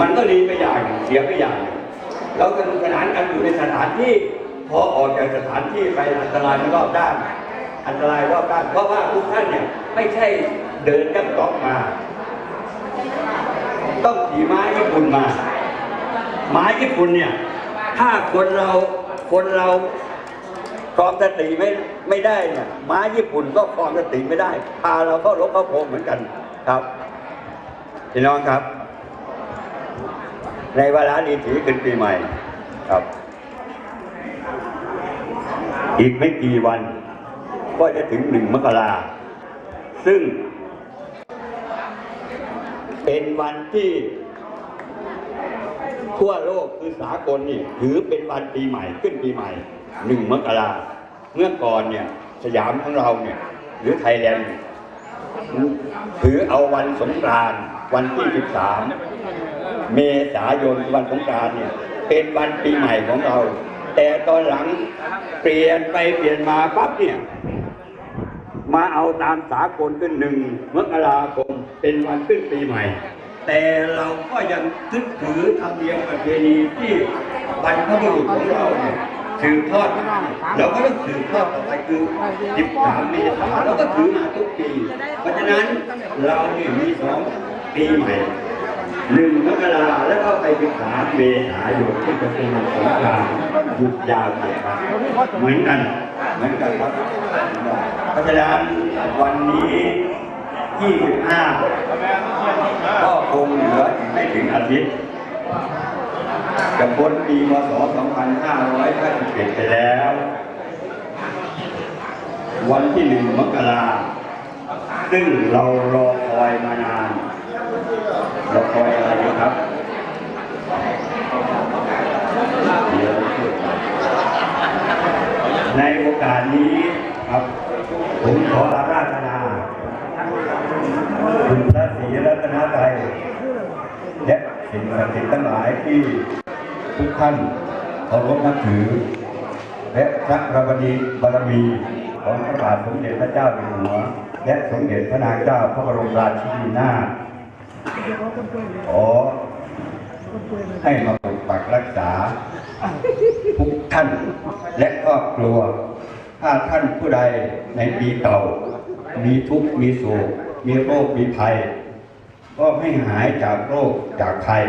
มันก็ดีไปอย่างเสียไปอย่างเราสนุกสนานกันอยู่ในสถานที่พอออกจากสถานที่ไปอันตรายรอบด้าน อันตรายรอบด้าน เพราะว่าทุกท่านเนี่ยไม่ใช่เดินกันตอกมา ต้องขี่ม้ญี่ปุ่นมา ไม้ญี่ปุ่นเนี่ย ถ้าคนเราคนเราครองสติไม่ไม่ได้เนี่ยม้าญี่ปุ่นก็ครองสติไม่ได้ พาเราเข้ารบเข้าโพงเหมือนกันครับพี่น้องครับ ในเวลาดีถือขึ้นปีใหม่ครับ อีกไม่กี่วัน ก็จะถึงหนึ่งมกราซึ่ง เป็นวันที่ ทั่วโลกคือสากลนี่ถือเป็นวันปีใหม่ขึ้นปีใหม่หนึ่งมกราเมื่อก่อนเนี่ยสยามของเราเนี่ยหรือไทยแลนด์ถือเอาวันสงกรานต์วันที่ 13 เมษายนวันสงกรานต์เนี่ย เป็นวันปีใหม่ของเรา แต่ตอนหลังเปลี่ยนไปเปลี่ยนมาปั๊บเนี่ย มาเอาตามสากลขึ้นหนึ่งมกราคมเป็นวันขึ้นปีใหม่ แต่เราก็ยังยึดถือธรรมเนียมประเพณีที่บรรพบุรุษของเราเนี่ยสืบทอดมาเราก็ต้องสืบทอดต่อไปคือ13เมษายนเราก็ถือมาทุกปี เพราะฉะนั้นเราเนี่ยมีสองปีใหม่ หนึ่งมกราแล้วก็ไปศึกษาเมษายนที่จะเป็นสงกรานต์หยุดยาวเลยครับเหมือนกันเหมือนกันครับเพราะฉะนั้นวันนี้ 25 ก็คงเหลืออีกไม่ถึงอาทิตย์จะพ้นปีพศ2551ไปแล้ว วันที่หนึ่งมกราซึ่งเรารอคอยมานาน เรอคอยอะไรอยู่ครับเดี๋ยวในโอกาสนี้ครับ ผมขออาราธนาคุณพระศรีรัตนตรัยและสิ่งศักดิ์สิทธิ์ทั้งหลายที่ทุกท่านเคารพนับถือ และพระบรมีบารมีของพระบาทสมเด็จพระเจ้าอยู่หัว และสมเด็จพระนางเจ้าพระบรมราชินีนาถ ขอให้มาปกปักรักษา ทุกท่านและครอบครัว ถ้าท่านผู้ใดในปีเก่า มีทุกข์มีโศกมีโรคมีภัย ก็ให้หายจากโรคจากภัย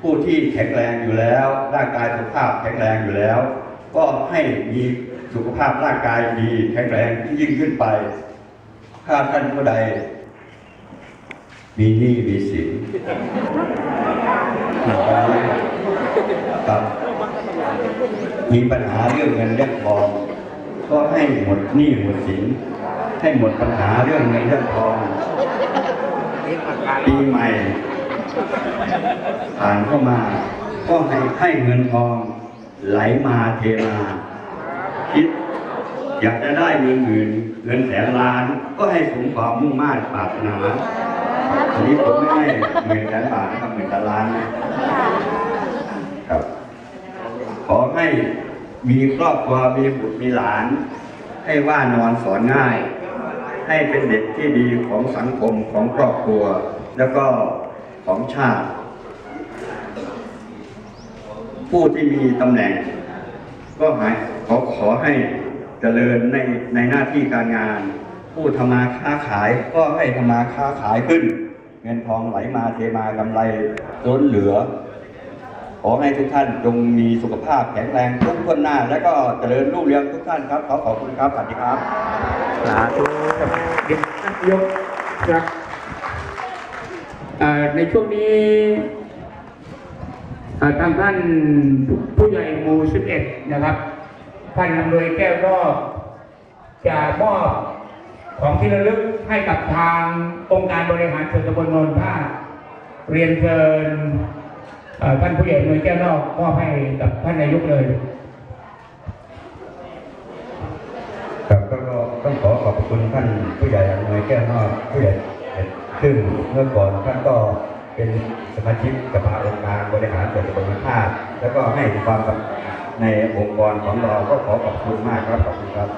ผู้ที่แข็งแรงอยู่แล้วร่างกายสุขภาพแข็งแรงอยู่แล้ว ก็ให้มีสุขภาพร่างกายดีแข็งแรงยิ่งขึ้นไป ถ้าท่านผู้ใด มีหนี้มีสินครับมีปัญหาเรื่องเงินเรื่องทองก็ให้หมดหนี้หมดสิน ให้หมดปัญหาเรื่องเงินเรื่องทองปีใหม่ ผ่านเข้ามา ก็ให้ให้เงินทอง ไหลมาเทมาคิดอยากจะได้เงินหมื่นเงินแสนล้าน ก็ให้สมความมุ่งมั่นปรารถนา อันนี้ผมไม่ให้หมื่นแสนบาทนะครับหมื่นแสนล้านนะครับ ขอให้มีครอบครัวมีบุตรมีหลาน ให้ว่านอนสอนง่าย ให้เป็นเด็กที่ดีของสังคมของครอบครัว แล้วก็ของชาติ ผู้ที่มีตำแหน่ง ก็หายขอขอให้เจริญในในหน้าที่การงาน ผู้ทำมาค้าขายก็ให้ทำมาค้าขายขึ้น เงินทองไหลมาเทมากำไรล้นเหลือ ขอให้ทุกท่านจงมีสุขภาพแข็งแรงทุกคนหน้า และก็เจริญรุ่งเรืองทุกท่านครับ ขอขอบคุณครับสวัสดีครับสาธุเด็กท่านนายกครับเอ่อในช่วงนี้เอ่อทางท่านผู้ใหญ่หมู่11 นะครับ ท่านอำนวยแก้วรอบจะมอบของที่ระลึก ให้กับทางองค์การบริหารส่วนตำบลนนท่าเรียนเชิญท่านผู้ใหญ่อำนวยแก้วนอกมอบให้กับท่านนายกเลยครับก็ต้องขอขอบคุณท่านผู้ใหญ่อำนวยแก้วนอกผู้ใหญ่ซึ่งเมื่อก่อนท่านก็เป็นสมาชิกสภาองค์การบริหารส่วนตำบลท่าตุแล้วก็ให้ความในองค์กรของเราก็ขอขอบคุณมากครับขอบคุณครับ